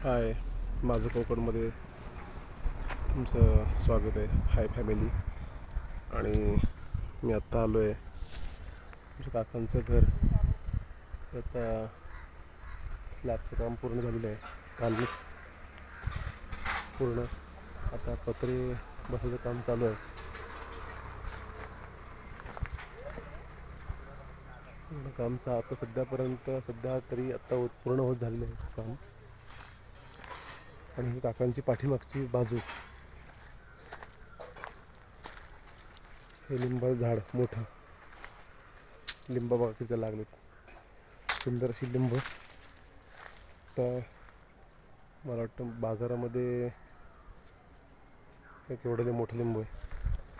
हाय माझं कोकणमध्ये तुमचं स्वागत आहे. Hi family. आणि मी आत्ता आलो आहे तुमच्या काकांचं घर. आता स्लॅबचं काम पूर्ण झालेलं आहे. कालच पूर्ण. आता पत्रे बसायचं काम चालू आहे. पूर्ण कामचं आता सध्यापर्यंत सध्या तरी आत्ता होत- पूर्ण होत झालेलं आहे काम. आणि ही काकांची पाठीमागची बाजू. हे लिंबाचं झाड मोठं. लिंब बघा लागलेत. सुंदर अशी लिंब. तर मला वाटतं बाजारामध्ये हे केवढं मोठं लिंब आहे.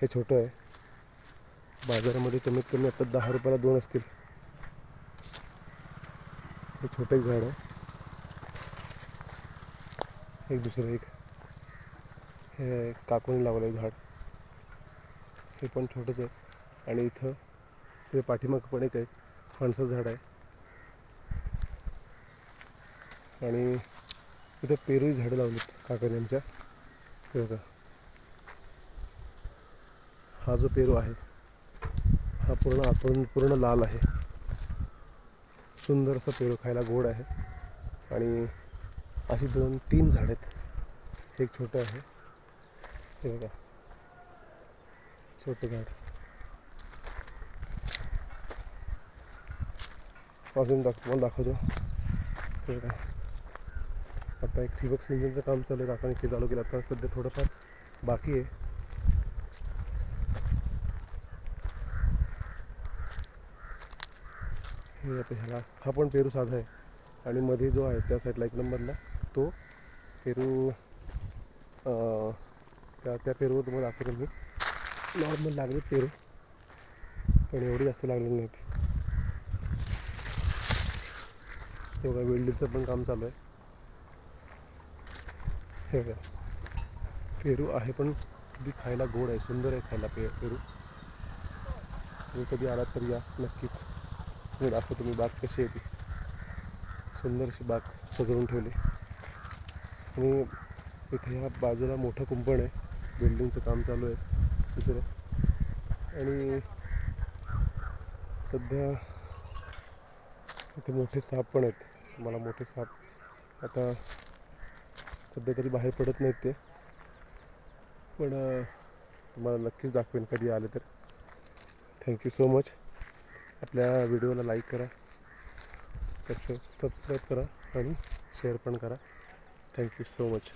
हे छोटं आहे. बाजारामध्ये कमीत कमी आता दहा रुपयाला दोन असतील. हे छोटं झाड आहे. एक दुसरं एक. हे काकून लावलं आहे झाड. हे पण छोटंच आहे. आणि इथं ते पाठीमाग पण एक आहे. फणसं झाड आहे. आणि इथं पेरूची झाडं लावलीत काकाने आमच्या. हे बघा. हा जो पेरू आहे हा पूर्ण आपण पूर्ण लाल आहे. सुंदर असा पेरू खायला गोड आहे. आणि अशी दोन तीन झाडं आहेत. एक छोटं आहे. हे बघा. छोटं झाड. अजून दाख मला दाखवतो. हे बघा. आता एक ठिबक सिंचनचं काम चालू आहे. काकाने ते चालू केलं आता सध्या थोडंफार बाकी आहे. हे आता ह्याला हा पण पेरू साधा आहे. आणि मध्ये जो आहे त्या साईडला एक नंबरला. तो पेरू त्या त्या पेरूवर तुम्हाला दाखवतो मी. नॉर्मल लागले पेरू. पण एवढी जास्त लागलेली नाहीत. तेवढा वेल्डिंगचं पण काम चालू आहे. हे बघा. पेरू आहे पण कधी खायला गोड आहे. सुंदर आहे खायला पे पेरू. तुम्ही कधी आलात तर या नक्कीच. मी दाखवतो मी बाग कशी आहे ती. सुंदर अशी बाग सजवून ठेवली. आणि इथे ह्या बाजूला मोठं कुंपण आहे. बिल्डिंगचं काम चालू आहे. दुसरं. आणि सध्या इथे मोठे साप पण आहेत. मला मोठे साप आता सध्या तरी बाहेर पडत नाहीत ते. पण तुम्हाला नक्कीच दाखवेन कधी आले तर. थँक्यू सो मच आपल्या व्हिडिओला लाईक करा. सबस्क्राईब सबस्क्राईब करा आणि शेअर पण करा. Thank you so much